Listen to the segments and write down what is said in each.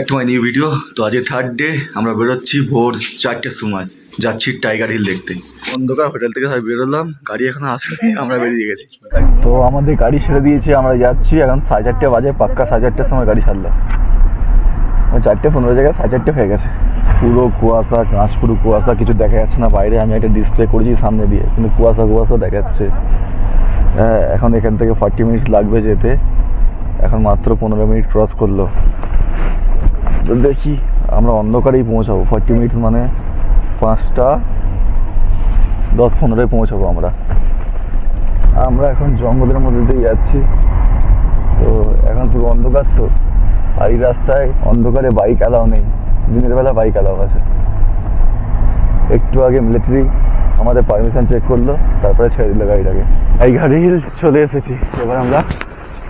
একটা মাই new video তো আজকে থার্ড ডে আমরা বেরোচ্ছি ভোর চারটের সময়। যাচ্ছি টাইগার হিল দেখতে। অন্ধকার হোটেল থেকে সবাই বেরোলাম। গাড়ি এখনও আসেনি, আমরা বেরিয়ে গেছি। তো আমাদের গাড়ি ছেড়ে দিয়েছি, আমরা যাচ্ছি। এখন সাড়ে চারটে বাজে, পাক্কা সাড়ে চারটের সময় গাড়ি ছাড়লো। চারটে পনেরো জায়গায় সাড়ে চারটে হয়ে গেছে। পুরো কুয়াশা কাঁচ পুরো কুয়াশা, কিছু দেখা যাচ্ছে না বাইরে। আমি একটা ডিসপ্লে করেছি সামনে দিয়ে, কিন্তু কুয়াশা কুয়াশা দেখা যাচ্ছে। হ্যাঁ এখন এখান থেকে ফর্টি মিনিটস লাগবে যেতে। এখন মাত্র পনেরো মিনিট ক্রস করল। দেখি, আমরা অন্ধকারেই পৌঁছাবো। ফর্টি মিনিট মানে পাঁচটা, দশ পনেরোয় পৌঁছাবো আমরা। আমরা এখন জঙ্গলের মধ্যে দিয়ে যাচ্ছি। তো এখন পুরো অন্ধকার তো। আর এই রাস্তায় অন্ধকারে বাইক অ্যালাও নেই। দিনের বেলা বাইক অ্যালাও আছে। একটু আগে মিলিটারি আমাদের পারমিশন চেক করল, তারপরে ছেড়ে দিল গাড়িটাকে। এই গাড়ি চলে এসেছি। এবার আমরা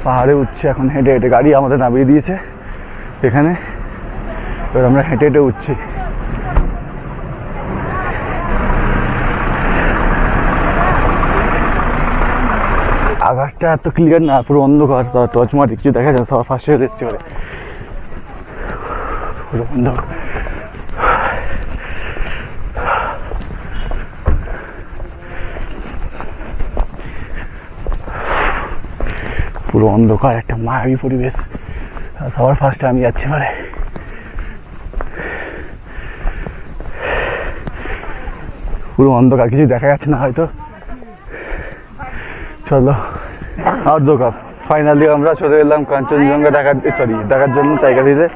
পাহাড়ে উঠছে, এখন হেঁটে হেঁটে। গাড়ি আমাদের নামিয়ে দিয়েছে। এখানে এবার আমরা হেঁটে হেঁটে উঠছি। আকাশটা এত ক্লিয়ার না, পুরো অন্ধকার টর্চ মাটি কিছু দেখা যায় সবার ফার্স্ট এসেছি বলে পুরো অন্ধকার। পুরো অন্ধকার, একটা মায়াবী পরিবেশ। সবার ফার্স্টে আমি যাচ্ছি মানে পুরো অন্ধকার কিছু দেখা যাচ্ছে না হয়তো। চলো আর কাপ। ফাইনালি আমরা চলে এলাম কাঞ্চনজঙ্ঘা দেখার সরি দেখার জন্য টাইগার হিলে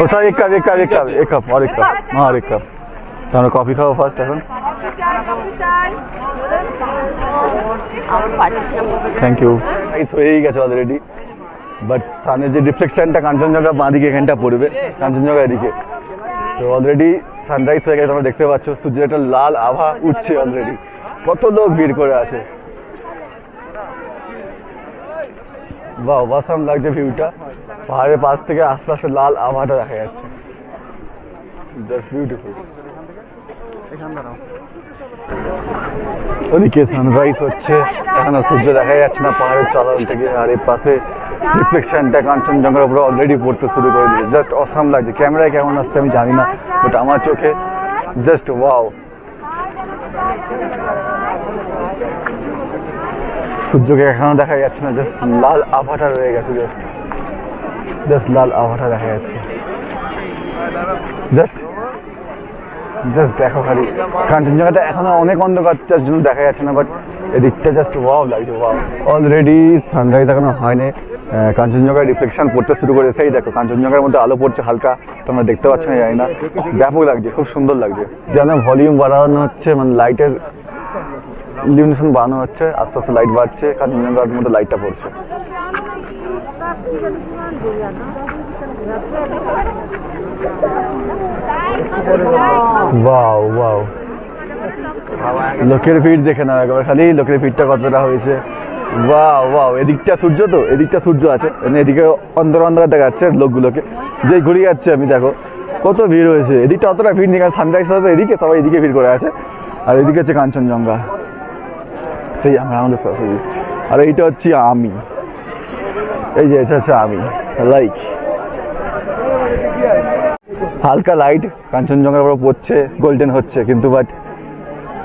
কোথায়? এক কাপ এক কাপ এক কাপ এক কাপ আর এক কাপ না আর এক কাপ। তাহলে কফি খাব ফার্স্ট এখন। থ্যাংক ইউ আইস হয়েই গেছে অলরেডি বাট সানের যে রিফ্লেকশনটা কাঞ্চনজঙ্ঘা বাঁদিকে এখানটা পড়বে কাঞ্চনজঙ্ঘা এদিকে। তো অলরেডি সানরাইজ হয়ে গেছে, তোমরা দেখতে পাচ্ছ, সূর্যের একটা লাল আভা উঠছে অলরেডি কত লোক ভিড় করে আছে। বাহ বাসাম লাগছে ভিউটা পাহাড়ের পাশ থেকে আস্তে আস্তে লাল আভাটা দেখা যাচ্ছে। জাস্ট বিউটিফুল ওদিকে সানরাইজ হচ্ছে। এখনও সূর্য দেখা যাচ্ছে না, পাহাড়ের চলাল থেকে, আর এর পাশে রিফ্লেকশনটা কাঞ্চনজঙ্ঘার উপরে অলরেডি পড়তে শুরু করে দিয়েছে। জাস্ট অসাম লাগছে। ক্যামেরায় কেমন আসছে আমি জানি না বাট আমার চোখে জাস্ট ওয়াও সূর্যকে এখনও দেখা যাচ্ছে না জাস্ট লাল আভাটা রয়ে গেছে জাস্ট জাস্ট লাল আভাটা দেখা যাচ্ছে। জাস্ট জাস্ট দেখো খালি। কাঞ্চনজঙ্ঘাটা এখনও অনেক অন্ধকার জন্য দেখা যাচ্ছে না বাট এদিকটা জাস্ট ওয়াও লাগছে ওয়াও অলরেডি সানরাইজ এখনও হয়নি। কাঞ্চনজঙ্ঘার রিফ্লেকশন পড়তে শুরু করেছে। এই দেখো, কাঞ্চনজঙ্ঘার মধ্যে আলো পড়ছে হালকা, তোমরা দেখতে পাচ্ছ না, জানি না। ব্যাপক লাগছে, খুব সুন্দর লাগছে। যেন ভলিউম বাড়ানো হচ্ছে মানে লাইটের ইলিমিনেশন বাড়ানো হচ্ছে, আস্তে আস্তে লাইট বাড়ছে, কাঞ্চনজঙ্ঘার মধ্যে লাইটটা পড়ছে। ওয়াও ওয়াও লোকের ভিড় দেখে নাও একবার, খালি লোকের ভিড়টা কতটা হয়েছে। ওয়াও ওয়াও, এদিকটা সূর্য তো, এদিকটা সূর্য আছে মানে এদিকে অন্ধকার অন্ধকার দেখা যাচ্ছে লোকগুলোকে। যে ঘুরিয়ে যাচ্ছে, আমি দেখো, কত ভিড় হয়েছে। এদিকটা অতটা ভিড় নেই, কারণ সানরাইজ হবে এদিকে সবাই এদিকে ভিড় করে আছে। আর এদিকে হচ্ছে কাঞ্চনজঙ্ঘা। সেই আমরা, আমাদের সরাসরি। আর এইটা হচ্ছে আমি। এই যে, এটা হচ্ছে আমি লাইক হালকা লাইট কাঞ্চনজঙ্ঘার উপর পড়ছে গোল্ডেন হচ্ছে, কিন্তু বাট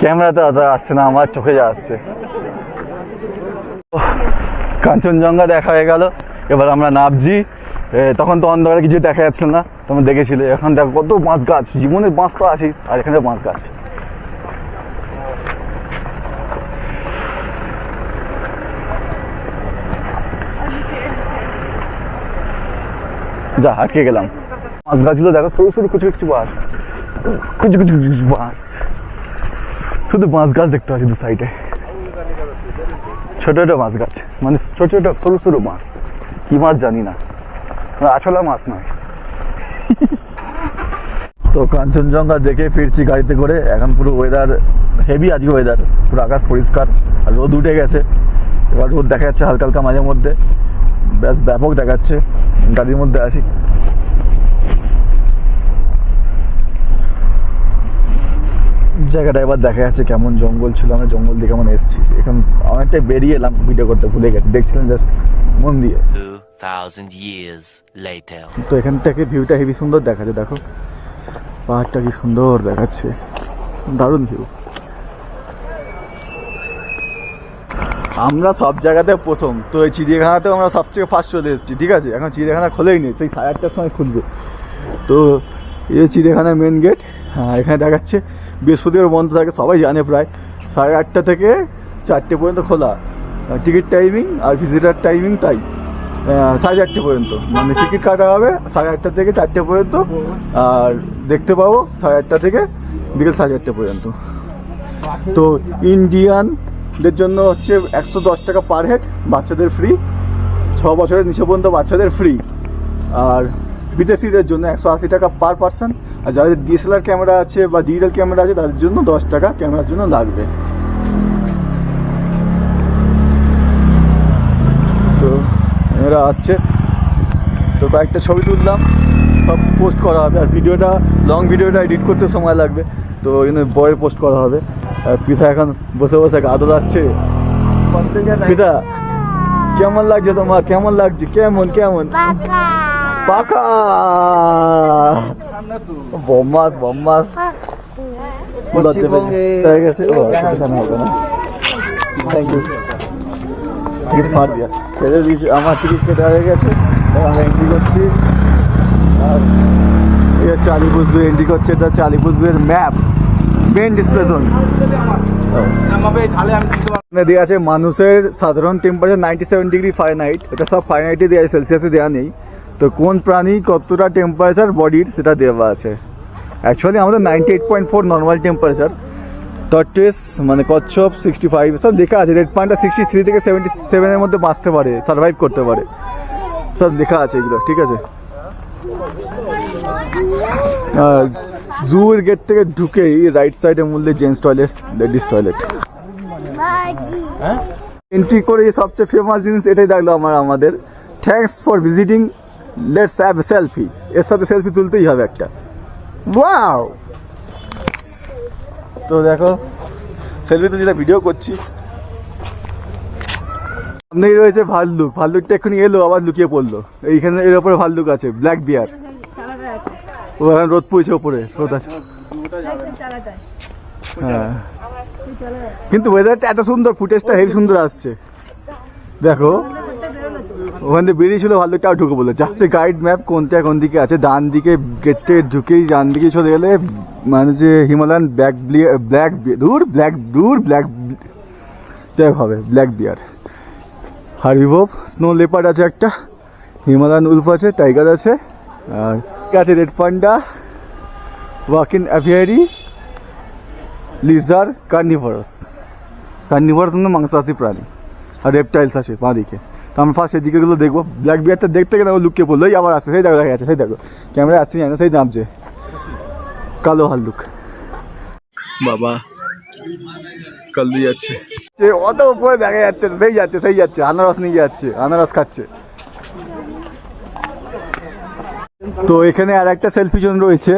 ক্যামেরাতে অত আসছে না আমার চোখে যা আসছে। কাঞ্চনজঙ্ঘা দেখা হয়ে গেল। এবার আমরা এ, তখন তো অন্ধকারে কিছু দেখা যাচ্ছিল না। তোমরা দেখেছিলে এখন দেখো কত বাঁশ গাছ। জীবনে বাঁশ তো আছেই আর এখানে বাঁশ গাছ। যা আটকে গেলাম। বাঁশ গাছগুলো দেখো সরু সরু কুচু কুচু বাঁশ। কুচু কুচু বাঁশ। শুধু বাঁশ গাছ দেখতে পাচ্ছি দু সাইডে ছোট ছোট মাছ গাছ। মানে ছোট ছোট, সরু সরু মাছ কি মাছ জানি না। আছলা মাছ নয়। তো কাঞ্চনজঙ্ঘা দেখে ফিরছি গাড়িতে করে। এখন পুরো ওয়েদার হেভি আজকে ওয়েদার পুরো আকাশ পরিষ্কার। আর রোদ উঠে গেছে। এবার রোদ দেখা যাচ্ছে হালকা হালকা মাঝে মধ্যে ব্যাস, ব্যাপক দেখাচ্ছে। গাড়ির মধ্যে আছি জায়গাটা এবার দেখা যাচ্ছে কেমন জঙ্গল ছিল আমরা জঙ্গল দিয়ে কেমন এসেছি। এখন অনেকটাই বেরিয়ে এলাম ভিডিও করতে ভুলে গেছি দেখছিলাম জাস্ট মন দিয়ে। 2,000 years later. তো এখান থেকে ভিউটা হেভি সুন্দর দেখাচ্ছে দেখো। পাহাড়টা কি সুন্দর দেখাচ্ছে। দারুণ ভিউ আমরা সব জায়গাতে প্রথম তো এই চিড়িয়াখানাতেও আমরা সব থেকে ফার্স্ট চলে এসেছি ঠিক আছে? এখন চিড়িয়াখানা খোলেই নেই সেই সাড়ে আটটার সময় খুলবে। তো এই চিড়িয়াখানার মেন গেট হ্যাঁ এখানে দেখাচ্ছে বৃহস্পতিবার বন্ধ থাকে, সবাই জানে প্রায়। সাড়ে আটটা থেকে চারটে পর্যন্ত খোলা। টিকিট টাইমিং আর ভিজিটার টাইমিং তাই। সাড়ে চারটে পর্যন্ত। মানে টিকিট কাটা হবে সাড়ে আটটা থেকে চারটে পর্যন্ত। আর দেখতে পাবো সাড়ে আটটা থেকে বিকেল সাড়ে চারটে পর্যন্ত। তো ইন্ডিয়ানদের জন্য হচ্ছে একশো দশ টাকা পার হেড বাচ্চাদের ফ্রি ছ বছরের নিচে পর্যন্ত বাচ্চাদের ফ্রি আর বিদেশিদের জন্য একশো আশি টাকা পার পার্সন আর যাদের ডিএসএলআর ক্যামেরা আছে বা ডিজিটাল ক্যামেরা আছে, তাদের জন্য দশ টাকা ক্যামেরার জন্য লাগবে। তো এরা আসছে। তো কয়েকটা ছবি তুললাম, সব পোস্ট করা হবে। আর ভিডিওটা লং ভিডিওটা এডিট করতে সময় লাগবে, তো ওই জন্য পোস্ট করা হবে। আর পিতা এখন বসে বসে গা যাচ্ছে পিতা, কেমন লাগছে তোমার? কেমন লাগছে? কেমন কেমন? পাখা বোম্বাস বোম্বাস। টিকিট ফাট দিয়া। আমার টিকিট হয়ে গেছে। এন্ট্রি করছি। এটা চালিপুজবে এন্ট্রি করছে এটা চালিপুজবের ম্যাপ মেন ডিসপ্লে দেওয়া আছে মানুষের সাধারণ temperature ninety seven degree Fahrenheit এটা সব ফারেনহাইটে দেওয়া আছে সেলসিয়াসে দেওয়া নেই। তো কোন প্রাণী কতটা টেম্পারেচার বডির সেটা দেওয়া আছে। অ্যাকচুয়ালি আমাদের ninety eight point four normal temperature tortoise মানে কচ্ছপ সিক্সটি ফাইভ সব লেখা আছে। রেড পয়েন্টটা সিক্সটি থ্রি থেকে সেভেন্টি সেভেনের মধ্যে বাঁচতে পারে সার্ভাইভ করতে পারে। সব লেখা আছে এগুলো ঠিক আছে? জুয়ের গেট থেকে ঢুকেই রাইট সাইডের মধ্যে gents toilet ladies toilet entry করে সবচেয়ে ফেমাস জিনিস এটাই দেখল আমার আমাদের। Thanks for visiting let's have selfie এর সাথে সেলফি তুলতেই হবে একটা। ওয়াও তো দেখো সেলফি তো যেটা ভিডিও করছি। সামনেই রয়েছে ভাল্লুক। ভাল্লুকটা এক্ষুনি এলো, আবার লুকিয়ে পড়ল। এইখানে, এর ওপরে ভাল্লুক আছে ব্ল্যাক বিয়ার ও এখন রোদ পুয়েছে ওপরে, রোদ আছে। হ্যাঁ। কিন্তু ওয়েদারটা এত সুন্দর ফুটেজটা হেভি সুন্দর আসছে। দেখো ওখান থেকে বেরিয়েছিল ভাল্লুকটা আর ঢুকে বলে যা যাচ্ছে গাইড ম্যাপ কোনটা কোন দিকে আছে, ডান দিকে গেটে ঢুকেই ডান দিকে চলে গেলে মানে যে হিমালয়ান ব্ল্যাক ব্ল্যাক দূর ব্ল্যাক দূর ব্ল্যাক যাই হবে black bear herbivore snow leopard আছে একটা, হিমালয়ান উল্ফ আছে টাইগার আছে, আর আছে red panda walk in aviary লিজার carnivorous carnivorous মানে মাংসাশী প্রাণী, আর রেপটাইলস আছে বাঁ দিকে। তো আমরা ফার্স্ট এদিকেগুলো দেখব। ব্ল্যাক বিয়ারটা দেখতে গেলে আমার লুকিয়ে পড়ল এই আবার আসছে সেই দেখো দেখা যাচ্ছে সেই দেখো। ক্যামেরা আসছে না সেই নামছে। কালো হাল্লুক। বাবা কাল্লু যাচ্ছে। যে অত উপরে দেখা যাচ্ছে সেই যাচ্ছে সেই যাচ্ছে আনারস নিয়ে যাচ্ছে আনারস খাচ্ছে। তো এখানে আর একটা সেলফি জোন রয়েছে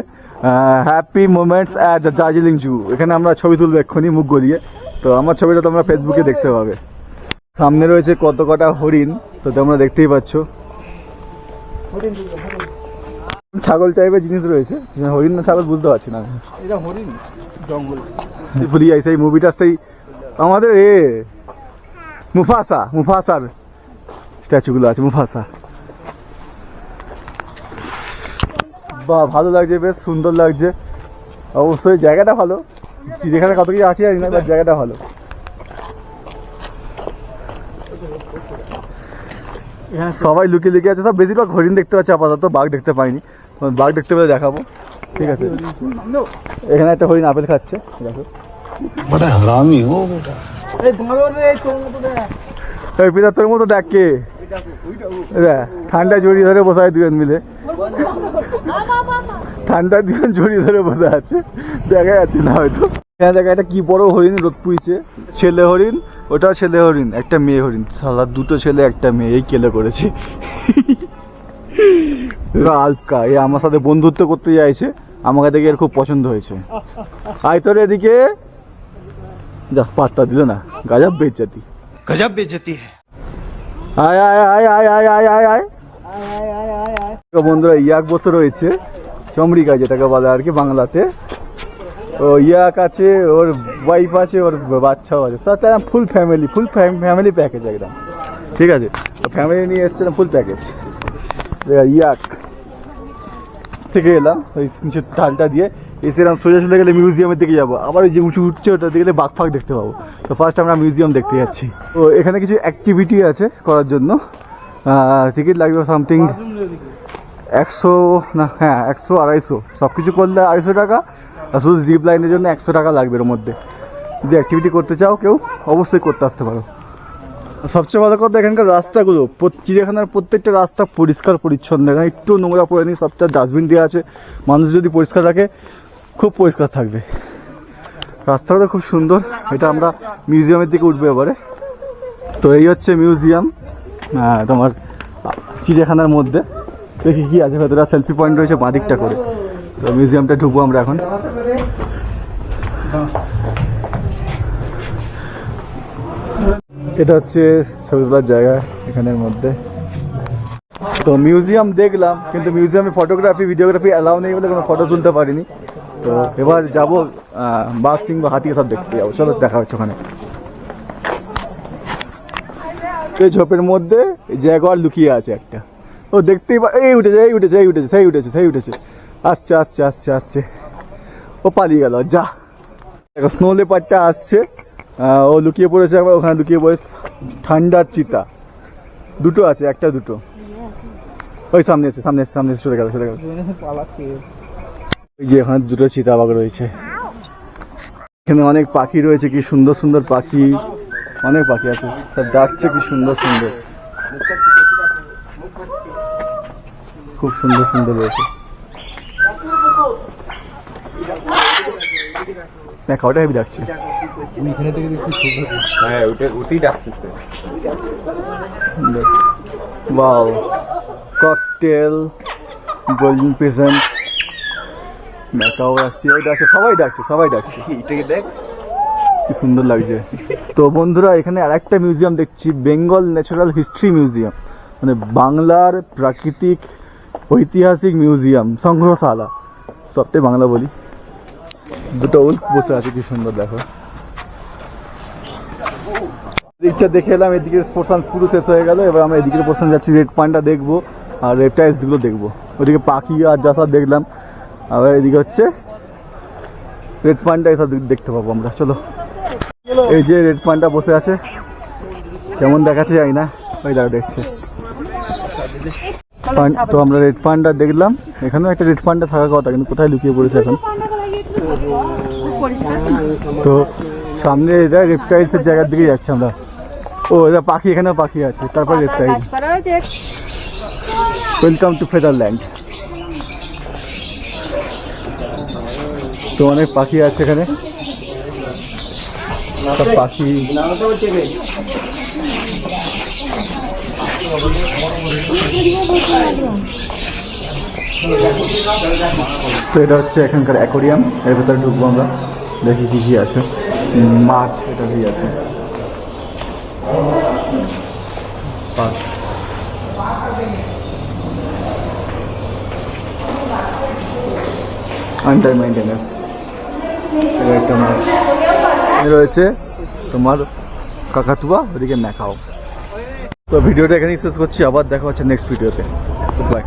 happy moments at the Darjeeling zoo এখানে আমরা ছবি তুলবো এক্ষুনি মুখ গলিয়ে। তো আমার ছবিটা তোমরা ফেসবুকে দেখতে পাবে। সামনে রয়েছে কত কটা হরিণ তো তোমরা দেখতেই পাচ্ছ। ছাগল টাইপের জিনিস রয়েছে হরিণ না ছাগল বুঝতে পারছি না। এটা হরিণ জঙ্গল। ভুলি যাই সেই মুভিটা সেই আমাদের এ মুফাসা মুফাসার স্ট্যাচুগুলো আছে মুফাসা। বাহ ভালো লাগছে বেশ সুন্দর লাগছে। অবশ্যই জায়গাটা ভালো। যেখানে কত কিছু আছে জানি না জায়গাটা ভালো। সবাই লুকিয়ে লুকিয়ে আছে সব বেশিরভাগ হরিণ দেখতে পাচ্ছি আপাতত বাঘ দেখতে পাইনি। বাঘ দেখতে পেলে দেখাবো। ঠিক আছে। এখানে একটা হরিণ আপেল খাচ্ছে ঠিক আছে। তোর মতো দেখ। ঠান্ডা জড়িয়ে ধরে বসে আছে দুজন মিলে। ঠান্ডা দুজন জড়িয়ে ধরে বসে আছে। দেখা যাচ্ছে না হয়তো। কি হরিণ ছেলে হরিণ ওটা ছেলে হরিণ একটা মেয়ে হরিণ। দুটো ছেলে একটা কেলে করেছে। এ আমার সাথে বন্ধুত্ব করতে চাইছে আমাকে দেখে এর খুব পছন্দ হয়েছে। আয় তোর এদিকে। যা পাত্তা দিল না গাজাব বেজাতি গাজাব বেজাতি আয় আয় আয় আয় আয় আয় আয় আয়। বন্ধুরা ইয়াক বসে রয়েছে চমড়ি গাছ যেটাকে বলা আর কি বাংলাতে। ও ইয়াক আছে, ওর ওয়াইফ আছে, ওর বাচ্চাও আছে। তাতে full family full family package একদম। ঠিক আছে? ফ্যামিলি নিয়ে এসেছিলাম ফুল প্যাকেজ ইয়াক থেকে এলাম, ওই টালটা দিয়ে এসে এলাম, সোজা চলে গেলে মিউজিয়ামের দিকে যাব। আবার ওই যে উঁচু উঠছে, ওটা দিকে গেলে বাঘ ফাঁক দেখতে পাবো। তো ফার্স্ট আমরা মিউজিয়াম দেখতে যাচ্ছি। তো এখানে কিছু অ্যাক্টিভিটি আছে করার জন্য। টিকিট লাগবে সামথিং একশো, না হ্যাঁ একশো, আড়াইশো। সব কিছু করলে আড়াইশো টাকা। আর শুধু জিপ লাইনের জন্য একশো টাকা লাগবে এর মধ্যে। যদি অ্যাক্টিভিটি করতে চাও কেউ অবশ্যই করতে আসতে পারো। সবচেয়ে ভালো কথা এখানকার রাস্তাগুলো চিড়িয়াখানার প্রত্যেকটা রাস্তা পরিষ্কার পরিচ্ছন্ন। এখানে একটু নোংরা পড়ে নেই সবটা ডাস্টবিন দেওয়া আছে। মানুষ যদি পরিষ্কার রাখে খুব পরিষ্কার থাকবে। রাস্তাগুলো খুব সুন্দর এটা আমরা মিউজিয়ামের দিকে উঠবো এবারে। তো এই হচ্ছে মিউজিয়াম আহ, তোমার চিড়িয়াখানার মধ্যে। দেখি কি আছে ভেতরে সেলফি পয়েন্ট রয়েছে বাঁদিকটা করে। তো মিউজিয়ামটা ঢুকবো আমরা এখন। এটা হচ্ছে তোলার জায়গা এখানের মধ্যে। তো মিউজিয়াম দেখলাম, কিন্তু মিউজিয়ামে ফটোগ্রাফি ভিডিওগ্রাফি অ্যালাউ নেই বলে কোনো ফটো তুলতে পারিনি। তো এবার যাব বাঘ সিং বা হাতি সব দেখতে যাব। চলো দেখা হচ্ছে ওখানে। এই ঝোপের মধ্যে জ্যাগোয়ার লুকিয়ে আছে একটা। ও দেখতেই এই উঠেছে এই উঠেছে এই উঠেছে, সেই উঠেছে সেই উঠেছে। আসছে আসছে আসছে আসছে। ও পালিয়ে গেল, যা। দেখো স্নো লেপারটা আসছে। ও লুকিয়ে পড়েছে একবার, ওখানে লুকিয়ে পড়ে ঠান্ডার চিতা। দুটো আছে, একটা দুটো। ওই সামনে এসে সামনে এসে সামনে এসে চলে গেল চলে গেল। ওই যে এখানে দুটো চিতাবাঘ রয়েছে। এখানে অনেক পাখি রয়েছে, কি সুন্দর সুন্দর পাখি। অনেক পাখি আছে, সব ডাকছে কি সুন্দর সুন্দর। খুব সুন্দর সুন্দর রয়েছে। না খাওয়াটা হেবি ডাকছে। ওইখানে থেকে দেখছি হ্যাঁ ওটা ওটাই ডাকতেছে। Wow cockatiel golden pheasant macaw ডাকছে ওই ডাকছে সবাই ডাকছে সবাই ডাকছে। এটাকে দেখ? কি সুন্দর লাগছে। তো বন্ধুরা এখানে আরেকটা মিউজিয়াম দেখছি বেঙ্গল ন্যাচারাল হিস্ট্রি মিউজিয়াম মানে বাংলার প্রাকৃতিক ঐতিহাসিক মিউজিয়াম সংগ্রহশালা। সবটাই বাংলা বলি। দুটো উল্ফ বসে আছে, কি সুন্দর দেখো। দিকটা দেখে এলাম এদিকে পোর্শন পুরো শেষ হয়ে গেল, এবার আমরা এদিকের পোর্শন যাচ্ছি রেড পান্ডা দেখব, আর রেপটাইলসগুলো দেখব। ওদিকে পাখি আর যা সব দেখলাম, আবার এদিকে হচ্ছে রেড পান্ডা এসব দেখতে পাবো আমরা, চলো। এই যে রেড পান্ডা বসে আছে, কেমন দেখাচ্ছে জানি না, ওই দেখো দেখছে। তো আমরা রেড পান্ডা দেখলাম, এখানেও একটা রেড পান্ডা থাকার কথা, কিন্তু কোথায় লুকিয়ে পড়েছে এখন? তো সামনে এটা রেপটাইলসের জায়গার দিকে যাচ্ছি আমরা। ও এটা পাখি এখানে পাখি আছে। তারপর রেপটাইল ওয়েলকাম টু ফেদারল্যান্ড তো অনেক পাখি আছে এখানে। পাখি। তো এটা হচ্ছে এখানকার অ্যাকোরিয়াম। এর ভেতরে ঢুকবো আমরা। দেখি কি কি আছে। মাছ এটা কি আছে। আন্ডার মেনটেন্যান্স একটা মাছ রয়েছে তোমার কাকাতুয়া, ওদিকে ম্যাকাও। তো ভিডিওটা এখানেই শেষ করছি। আবার দেখা হচ্ছে নেক্সট ভিডিওতে বাই